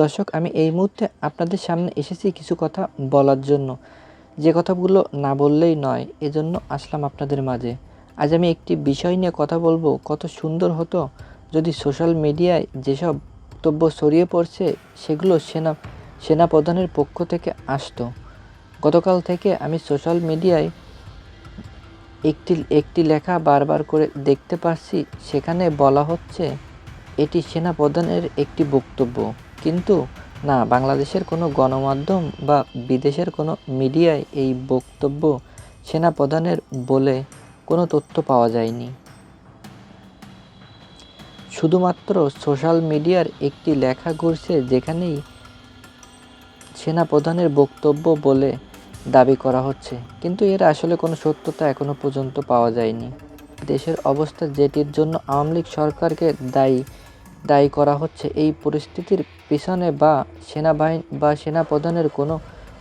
দর্শক, আমি এই মুহূর্তে আপনাদের সামনে এসেছি কিছু কথা বলার জন্য। যে কথাগুলো না বললেই নয়, এজন্য আসলাম আপনাদের মাঝে। আজ আমি একটি বিষয় নিয়ে কথা বলব। কত সুন্দর হতো যদি সোশ্যাল মিডিয়ায় যেসব বক্তব্য ছড়িয়ে পড়ছে, সেগুলো সেনা, সেনাপ্রধানের পক্ষ থেকে আসতো। গতকাল থেকে আমি সোশ্যাল মিডিয়ায় একটি একটি লেখা বারবার করে দেখতে পাচ্ছি সেখানে বলা হচ্ছে, এটি সেনাপ্রধানের একটি বক্তব্য। কিন্তু না, বাংলাদেশের কোনো গণমাধ্যম বা বিদেশের কোনো মিডিয়ায় এই বক্তব্য সেনাপ্রধানের বলে কোনো তথ্য পাওয়া যায়নি। শুধুমাত্র সোশ্যাল মিডিয়ার একটি লেখা ঘুরছে যেখানেই সেনাপ্রধানের বক্তব্য বলে দাবি করা হচ্ছে, কিন্তু এর আসলে কোনো সত্যতা এখনও পর্যন্ত পাওয়া যায়নি। দেশের অবস্থা যেটির জন্য আওয়ামী লীগ সরকারকে দায়ী দায়ী করা হচ্ছে। এই পরিস্থিতির পিছনে বা সেনাবাহিনী বা সেনাপ্রধানের কোনো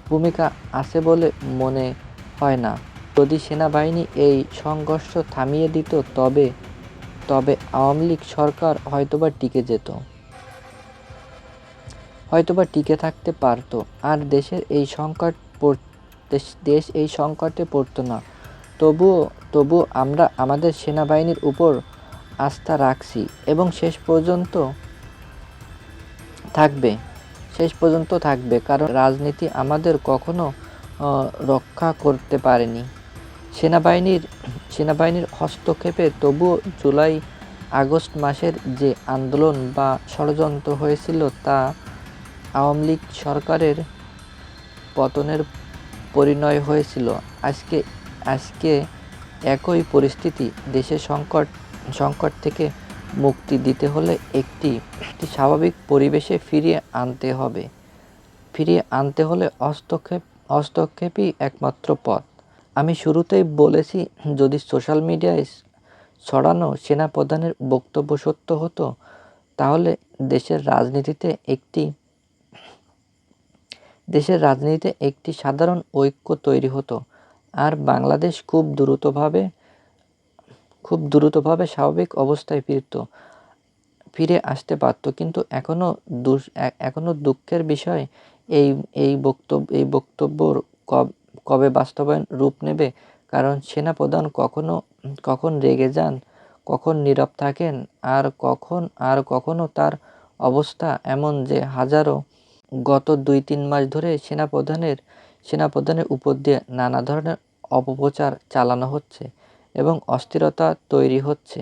ভূমিকা আছে বলে মনে হয় না। যদি সেনাবাহিনী এই সংঘর্ষ থামিয়ে দিত, তবে তবে আওয়ামী লীগ সরকার হয়তোবা টিকে যেত। হয়তোবা টিকে থাকতে পারতো। আর দেশের এই সংকট দেশ- এই সংকটে পড়তো না। তবুও তবুও আমরা আমাদের সেনাবাহিনীর উপর আস্থা রাখছি এবং শেষ পর্যন্ত থাকবে, শেষ পর্যন্ত থাকবে। কারণ রাজনীতি আমাদের কখনো রক্ষা করতে পারেনি। সেনাবাহিনীর সেনাবাহিনীর হস্তক্ষেপে তবুও জুলাই, আগস্ট মাসের যে আন্দোলন বা ষড়যন্ত্র হয়েছিল তা আওয়ামী লীগ সরকারের পতনের পরিণয় হয়েছিল। আজকে আজকে একই পরিস্থিতি, দেশের সংকট সংকট থেকে মুক্তি দিতে হলে একটি একটি স্বাভাবিক পরিবেশে ফিরিয়ে আনতে হবে। ফিরিয়ে আনতে হলে হস্তক্ষেপ, হস্তক্ষেপই একমাত্র পথ। আমি শুরুতেই বলেছি, যদি সোশ্যাল মিডিয়ায় ছড়ানো সেনাপ্রধানের বক্তব্য সত্য হতো, তাহলে দেশের রাজনীতিতে একটি, দেশের রাজনীতিতে একটি সাধারণ ঐক্য তৈরি হতো। আর বাংলাদেশ খুব দ্রুতভাবে খুব দ্রুতভাবে স্বাভাবিক অবস্থায় ফিরত, ফিরে আসতে পারত। কিন্তু এখনও এখনও দুঃখের বিষয় এই এই বক্তব্য, এই বক্তব্যর কব- বাস্তবায়ন রূপ নেবে? কারণ সেনাপ্রধান কখনো, কখন রেগে যান, কখন নীরব থাকেন, আর কখন, আর কখনো তার অবস্থা এমন যে হাজারো গত দুই, তিন মাস ধরে সেনাপ্রধানের সেনাপ্রধানের উপর দিয়ে নানা ধরনের অপপ্রচার চালানো হচ্ছে। এবং অস্থিরতা তৈরি হচ্ছে।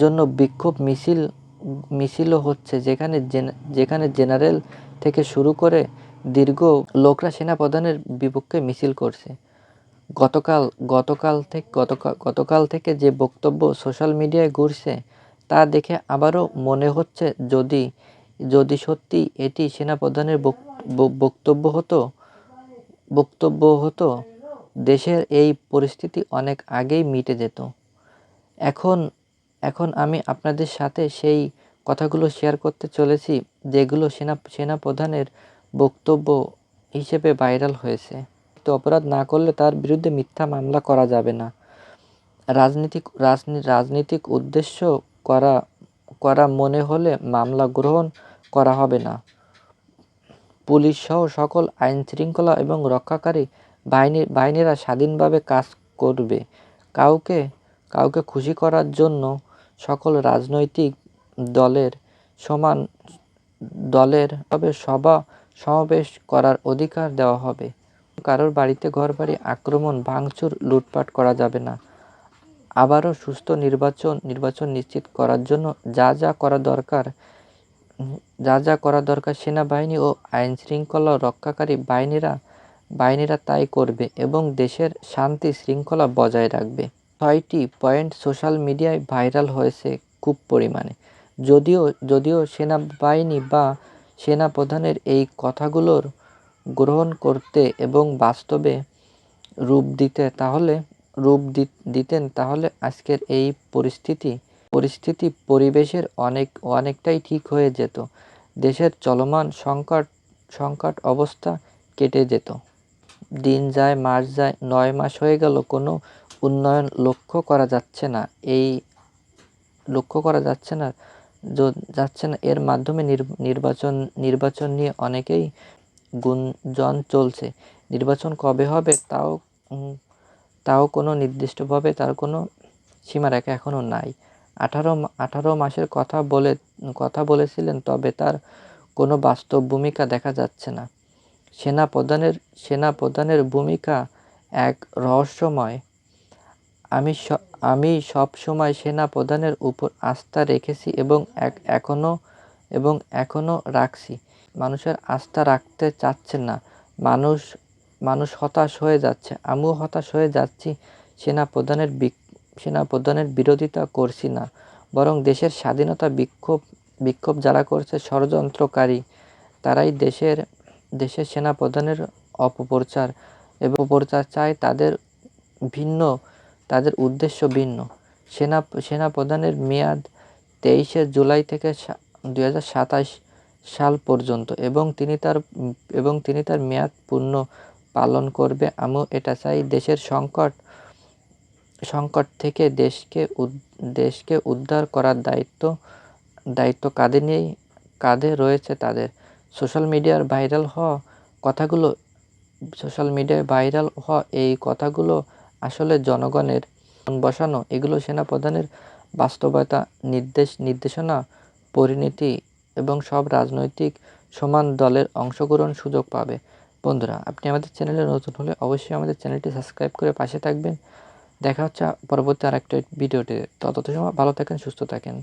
জন্য বিক্ষোভ মিছিল, মিছিলও হচ্ছে যেখানে যেখানে জেনারেল থেকে শুরু করে দীর্ঘ লোকরা সেনাপ্রধানের বিপক্ষে মিছিল করছে। গতকাল গতকাল থেকে গতকাল গতকাল থেকে যে বক্তব্য সোশ্যাল মিডিয়ায় ঘুরছে, তা দেখে আবারও মনে হচ্ছে যদি যদি সত্যি এটি সেনাপ্রধানের বক্তব্য হতো বক্তব্য হতো দেশের এই পরিস্থিতি অনেক আগেই মিটে যেত। এখন এখন আমি আপনাদের সাথে সেই কথাগুলো শেয়ার করতে চলেছি, যেগুলো সেনা, সেনাপ্রধানের বক্তব্য হিসেবে ভাইরাল হয়েছে। তো অপরাধ না করলে তার বিরুদ্ধে মিথ্যা মামলা করা যাবে না। রাজনীতিক, রাজনী- রাজনীতিক উদ্দেশ্য করা করা মনে হলে মামলা গ্রহণ করা হবে না। পুলিশ সহ সকল আইন শৃঙ্খলা এবং রক্ষাকারী বাহিনী, বাহিনীরা স্বাধীনভাবে কাজ করবে। কাউকে কাউকে খুশি করার জন্য সকল রাজনৈতিক দলের সমান দলের তবে সভা, সমাবেশ করার অধিকার দেওয়া হবে। কারোর বাড়িতে ঘরবাড়ি আক্রমণ, ভাঙচুর, লুটপাট করা যাবে না। আবারও সুস্থ নির্বাচন নির্বাচন নিশ্চিত করার জন্য যা যা করা দরকার, যা যা করা দরকার সেনাবাহিনী ও আইন শৃঙ্খলা রক্ষাকারী বাহিনীরা বাহিনীরা তাই করবে এবং দেশের শান্তি শৃঙ্খলা বজায় রাখবে। ছয়টি পয়েন্ট সোশ্যাল মিডিয়ায় ভাইরাল হয়েছে খুব পরিমাণে। যদিও যদিও সেনাবাহিনী বা সেনাপ্রধানের এই কথাগুলোর গ্রহণ করতে এবং বাস্তবে রূপ দিতে তাহলে, রূপ দিতেন তাহলে আজকের এই পরিস্থিতি পরিস্থিতি পরিবেশের অনেক, অনেকটাই ঠিক হয়ে যেত। দেশের চলমান সংকট সংকট অবস্থা কেটে যেত। দিন যায়, মাস যায়, নয় মাস হয়ে গেল, কোনো উন্নয়ন লক্ষ্য করা যাচ্ছে না। এই লক্ষ্য করা যাচ্ছে না যাচ্ছে না, এর মাধ্যমে নির- নির্বাচন নির্বাচন নিয়ে অনেকেই গুঞ্জন চলছে। নির্বাচন কবে হবে তাও তাও কোনো নির্দিষ্টভাবে তার কোনো সীমারেখা এখনও নাই। আঠারো আঠারো মাসের কথা বলে, কথা বলেছিলেন, তবে তার কোনো বাস্তব ভূমিকা দেখা যাচ্ছে না। সেনা প্রধানের সেনা প্রধানের ভূমিকা এক রহস্যময়। আমি আমি সব সময় সেনা প্রধানের উপর আস্থা রেখেছি এবং এক এখনও এবং এখনও রাখছি। মানুষের আস্থা রাখতে চাচ্ছেন না। মানুষ মানুষ হতাশ হয়ে যাচ্ছে। আমিও হতাশ হয়ে যাচ্ছি। সেনা প্রধানের বিক- সেনা প্রধানের বিরোধিতা করছি না। বরং দেশের স্বাধীনতা বিক্ষোভ বিক্ষোভ যারা করছে, ষড়যন্ত্রকারী, তারাই দেশের দেশের সেনা প্রধানের অপপ্রচার এবং অপপ্রচার চায় তাদের ভিন্ন, তাদের উদ্দেশ্য ভিন্ন। সেনা সেনা প্রধানের মেয়াদ তেইশে জুলাই থেকে দুই হাজার সাতাশ সাল পর্যন্ত এবং তিনি তার, এবং তিনি তার মেয়াদ পূর্ণ পালন করবে। আমিও এটা চাই, দেশের সংকট সংকট থেকে দেশকে দেশকে উদ্ধার করার দায়িত্ব দায়িত্ব কাঁধে নিয়েই, কাঁধে রয়েছে তাদের। সোশ্যাল মিডিয়ার ভাইরাল হওয়া কথাগুলো সোশ্যাল মিডিয়ায় ভাইরাল হওয়া এই কথাগুলো আসলে জনগণের বসানো, এগুলো সেনাপ্রধানের বাস্তবতা, নির্দেশ, নির্দেশনা, পরিণতি এবং সব রাজনৈতিক সমান দলের অংশগ্রহণ সুযোগ পাবে। বন্ধুরা, আপনি আমাদের চ্যানেলে নতুন হলে অবশ্যই আমাদের চ্যানেলটি সাবস্ক্রাইব করে পাশে থাকবেন। দেখা হচ্ছে পরবর্তী আরেকটা ভিডিওতে। তত সময় ভালো থাকেন, সুস্থ থাকেন।